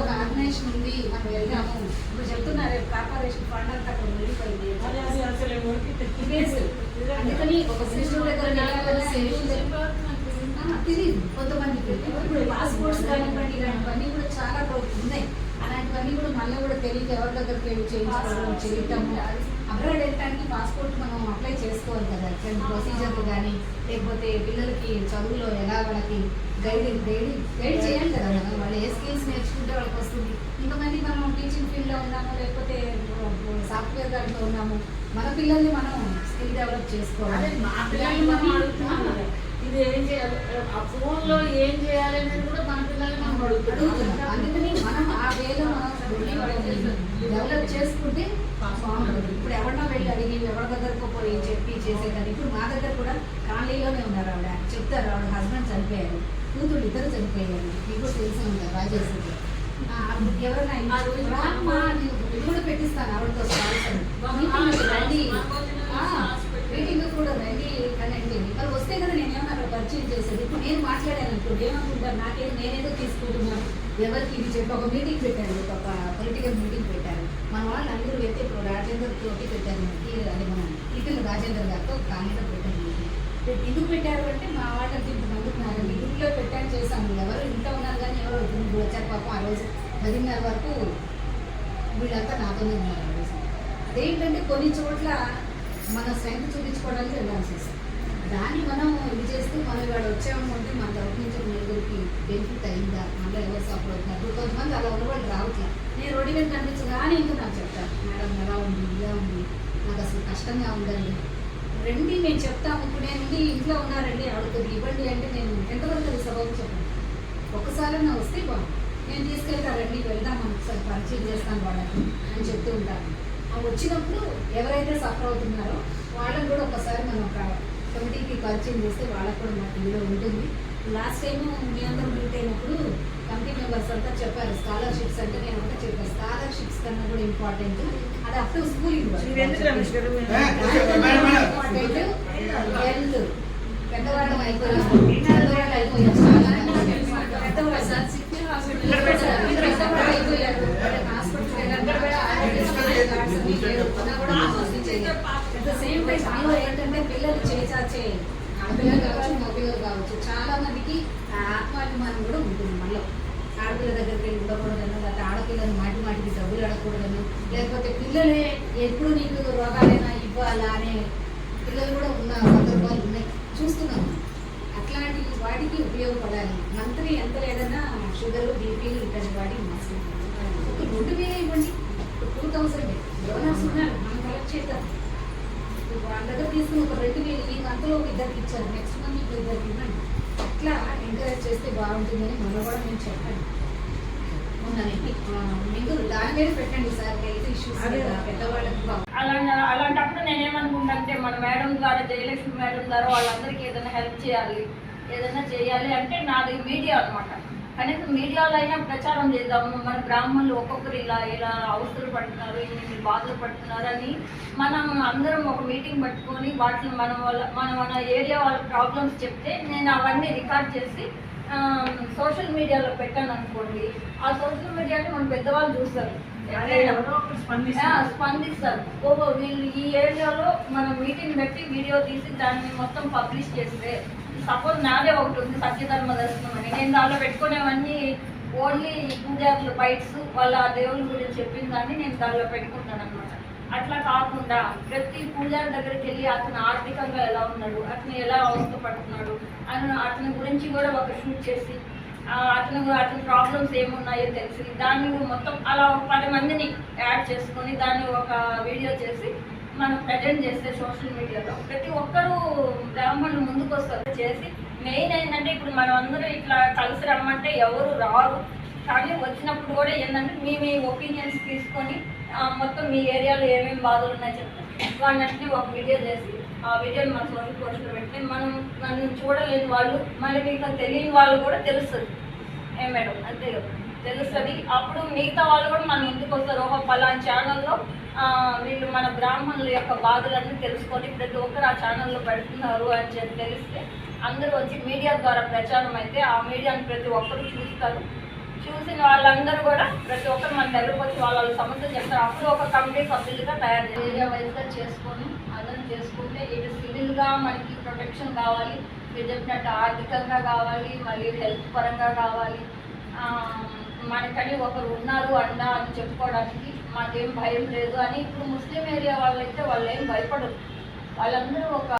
ఒక ఆర్గనైజేషన్ ఉంది మనం వెళ్దాము. ఇప్పుడు చెప్తున్నారు రేపు కార్పొరేషన్ ఫండ్ అంతా అక్కడ వెళ్ళిపోయింది. అందుకని ఒక సిస్టర్ దగ్గర తెలియదు కొంతమందికి. ఇప్పుడు పాస్పోర్ట్స్ కానివ్వండి ఇలాంటివన్నీ కూడా చాలా ఉన్నాయి. అలాంటివన్నీ కూడా మళ్ళీ కూడా తెలియదు ఎవరి దగ్గరికి వెళ్ళి చేయించుకోవడం చేయటము. అబ్రాడ్ వెళ్ళడానికి పాస్పోర్ట్ మనం అప్లై చేసుకోవాలి కదా. ఇట్లాంటి ప్రొసీజర్లు కానీ లేకపోతే పిల్లలకి చదువులో ఎలా వాళ్ళకి గైడ్ గైడ్ గైడ్ చేయాలి కదా మనం వాళ్ళు ఏ స్కిల్స్ నేర్చుకుంటే వాళ్ళకి వస్తుంది ఇంతమంది మనం టీచింగ్ ఫీల్డ్లో ఉన్నాము లేకపోతే సాఫ్ట్వేర్ దాంట్లో ఉన్నాము మన పిల్లల్ని మనం స్కిల్ డెవలప్ చేసుకోవాలి. ఇది ఏం చేయాలి? ఆ ఫోన్లో ఏం చేయాలి అనేది కూడా మన పిల్లల్ని మనం అడుగుతున్నాం. అందుకని మనం ఆ వేలో మనం డెవలప్ చేసుకుంటే బాగుంటుంది. ఇప్పుడు ఎవరినో వెళ్ళి అడిగి ఎవరి దగ్గరకు పోయి చెప్పి చేసేదాన్ని. ఇప్పుడు మా దగ్గర కూడా కాలనీలోనే ఉన్నారు ఆవిడ. చెప్తారు ఆవిడ హస్బెండ్ చనిపోయారు కూతురు ఇద్దరు చనిపోయారు. మీకు తెలిసి ఉంటారు ఆ, అప్పుడు ఎవరైనా కూడా పెట్టిస్తాను ఆవిడతో స్పాన్సర్ మీటింగ్ రండి మీటింగ్ కూడా రండి కనండి వాళ్ళు వస్తే కదా నేను ఏమన్నా అక్కడ పరిచయం చేసేది ఇప్పుడు నేను మాట్లాడాను అనుకోండి ఏమనుకుంటారు నాకేం నేనేదో తీసుకుంటున్నాను ఎవరికి ఇది చెప్పి ఒక మీటింగ్ పెట్టారు ఒక పొలిటికల్ మీటింగ్ పెట్టారు మన వాళ్ళు అందరూ వెళ్తే ఇప్పుడు రాజేందర్ తోటి పెట్టారు మనకి అది మన ఇతను రాజేందర్ గారితో కాలనీలో పెట్టారు meeting. ఎందుకు పెట్టారు అంటే మా వాళ్ళకి ఇంతమంది ఉన్నారు ఇంట్లో పెట్టాను చేశాను ఎవరు ఇంట్లో ఉన్నారు కానీ ఎవరు ఇప్పుడు పాపం ఆ రోజు పదిన్నర వరకు వీళ్ళంతా నాతోనే ఉన్నారు ఆ రోజు. అదేంటంటే కొన్ని చోట్ల మన స్ట్రెంగ్త్ చూపించుకోవడానికి వెళ్ళాల్సి వస్తుంది. దాన్ని మనం ఇది చేస్తే మనం ఇవాళ వచ్చాము మన తరపు నుంచి నలుగురికి బెనిఫిట్ అయిందా? మనలో ఎవరు సఫర్ అవుతున్నారు? కొంతమంది అలా ఉన్న వాళ్ళు రావట్లేదు నేను రోడ్డు మీద కనిపించగానే ఇంకా నాకు చెప్తాను మేడం ఎలా ఉంది? ఇలా ఉంది. నాకు అసలు కష్టంగా ఉందండి. రండి మేము చెప్తాము. ఇప్పుడు నేను ఇంట్లో ఉన్నారండి ఆవిడకి ఇవ్వండి అంటే నేను ఎంతవరకు అది సభకు చెప్పండి. ఒక్కసారి నా వస్తే బాగుంది నేను తీసుకెళ్తారండి వెళ్దాం ఒకసారి పరిచయం చేస్తాను వాళ్ళకి అని చెప్తూ ఉంటాను ఆ వచ్చినప్పుడు ఎవరైతే సఫర్ అవుతున్నారో వాళ్ళని కూడా ఒకసారి మనం ఒక కమిటీకి పరిచయం చేస్తే వాళ్ళకు కూడా మాకు ఇందులో ఉంటుంది. లాస్ట్ టైం మీ అందరూ మీట్ అయినప్పుడు కమిటీ మెంబర్స్ అంతా చెప్పారు స్కాలర్షిప్స్ అంటే నేను అంతా చెప్పాను స్కాలర్షిప్స్ కన్నా కూడా ఇంపార్టెంట్ అది అప్ టు స్కూల్ గారు? హెల్త్ పెద్దవాళ్ళం అయిపోయాం. ఏంటంటే పిల్లలు చేచాచే ఆడపిల్లలు కావచ్చు మగపిల్లలు కావచ్చు చాలా మందికి ఆ ఆత్మాభిమానం కూడా ఉంటుంది మనలో ఆడపిల్ల దగ్గరికి వెళ్ళి ఉండకూడదను లేకపోతే ఆడపిల్లని మాటి మాటికి డబ్బులు అడగకూడదను లేకపోతే పిల్లలే ఎప్పుడు నీకు రోగాలైనా ఇవ్వాలా అనే పిల్లలు కూడా ఉన్న సందర్భాలు ఉన్నాయి చూస్తున్నాం అట్లాంటి వాటికి ఉపయోగపడాలి మంత్రి ఎంత లేదన్నా షుగర్ బీపీలు ఇట్లాంటి వాటికి మస్తు ఒక రెండు వేలు ఇవ్వండి. టూ థౌసండ్ డోనర్స్ ఉన్నారు మనం కలెక్ట్ చేద్దాం. వాళ్ళ దగ్గర తీసుకుని ఒక రెండు వేలు ఈ మంత్లో ఒక ఇద్దరికి ఇచ్చారు. నెక్స్ట్ మంత్ ఇంకో ఇద్దరికి ఇవ్వండి. అట్లా ఎంకరేజ్ చేస్తే బాగుంటుందని మనం కూడా నేను చెప్పాను ఉందని మీకు దాని మీద పెట్టండి సార్ హెల్త్ ఇష్యూస్ అదే. పెద్దవాళ్ళకి బాగు అలాంటి అలాంటప్పుడు నేనేమనుకుంటానంటే మన మేడం ద్వారా జయలక్ష్మి మేడం ద్వారా వాళ్ళందరికీ ఏదైనా హెల్ప్ చేయాలి ఏదైనా చేయాలి అంటే నాది మీడియా అన్నమాట. కనీసం మీడియాలో అయినా ప్రచారం చేద్దాము. మన బ్రాహ్మణులు ఒక్కొక్కరు ఇలా ఇలా అవసరం పడుతున్నారు ఇన్ని బాధలు పడుతున్నారు అని మనం అందరం ఒక మీటింగ్ పట్టుకొని వాటిని మనం వాళ్ళ మన మన ఏరియా వాళ్ళ ప్రాబ్లమ్స్ చెప్తే నేను అవన్నీ రికార్డ్ చేసి సోషల్ మీడియాలో పెట్టాను అనుకోండి. ఆ సోషల్ మీడియాని మన పెద్దవాళ్ళు చూస్తారు. స్పందిస్తారు. ఓహో వీళ్ళు ఈ ఏరియాలో మనం మీటింగ్ పెట్టి వీడియో తీసి దాన్ని మొత్తం పబ్లిష్ చేస్తే సపోజ్ నాదే ఒకటి ఉంది సత్యధర్మ దర్శనం అని. నేను దాంట్లో పెట్టుకునేవన్నీ ఓన్లీ పూజారులు బైట్స్ వాళ్ళ దేవుని గురించి చెప్పిన దాన్ని నేను దాంట్లో పెట్టుకుంటాను అనమాట అట్లా కాకుండా ప్రతి పూజారి దగ్గరికి వెళ్ళి అతను ఆర్థికంగా ఎలా ఉన్నాడు అతను ఎలా అవస్థపడుతున్నాడు అని అతని గురించి కూడా ఒక షూట్ చేసి అతను అతని ప్రాబ్లమ్స్ ఏమున్నాయో తెలిసి దాన్ని మొత్తం అలా ఒక పది మందిని యాడ్ చేసుకొని దాన్ని ఒక వీడియో చేసి మనం ప్రజెంట్ చేస్తే సోషల్ మీడియాలో. ప్రతి ఒక్కరూ బ్రాహ్మణులు ముందుకు వస్తారు చేసి మెయిన్ ఏంటంటే ఇప్పుడు మనం అందరూ ఇట్లా కలిసి రమ్మంటే ఎవరు రారు. కానీ వచ్చినప్పుడు కూడా ఏంటంటే మీ మీ ఒపీనియన్స్ తీసుకొని మొత్తం మీ ఏరియాలో ఏమేమి బాధలు ఉన్నాయో చెప్తాం. వాటిని ఒక వీడియో చేసి ఆ వీడియోని మన సోషల్ పోస్ట్లో పెట్టి మనం నన్ను చూడలేని వాళ్ళు మళ్ళీ మీకు తెలియని వాళ్ళు కూడా తెలుస్తుంది. ఏ మేడం? అంతే కదా. తెలుస్తుంది. అప్పుడు మిగతా వాళ్ళు కూడా మన ఎందుకు వస్తారు. ఒక పలానా ఛానల్లో వీళ్ళు మన బ్రాహ్మణుల యొక్క బాధలన్నీ తెలుసుకొని ప్రతి ఒక్కరు ఆ ఛానల్లో పెడుతున్నారు అని చెప్పి తెలిస్తే అందరూ వచ్చి మీడియా ద్వారా ప్రచారం అయితే ఆ మీడియాని ప్రతి ఒక్కరు చూస్తారు. చూసిన వాళ్ళందరూ కూడా ప్రతి ఒక్కరు మన దగ్గరకు వచ్చి వాళ్ళ సమస్యలు చెప్తారు. అప్పుడు ఒక కమిటీ సభ్యులుగా తయారు ఏరియా వైజ్గా చేసుకొని అందరం చేసుకుంటే ఇటు సివిల్గా మనకి ప్రొటెక్షన్ కావాలి. మీరు చెప్పినట్టు ఆర్థికంగా కావాలి మళ్ళీ హెల్త్ పరంగా కావాలి. మనకని ఒకరు ఉన్నారు అన్న అని చెప్పుకోవడానికి మాకేం భయం లేదు అని ఇప్పుడు ముస్లిం ఏరియా వాళ్ళైతే వాళ్ళు ఏం భయపడరు. వాళ్ళందరూ ఒక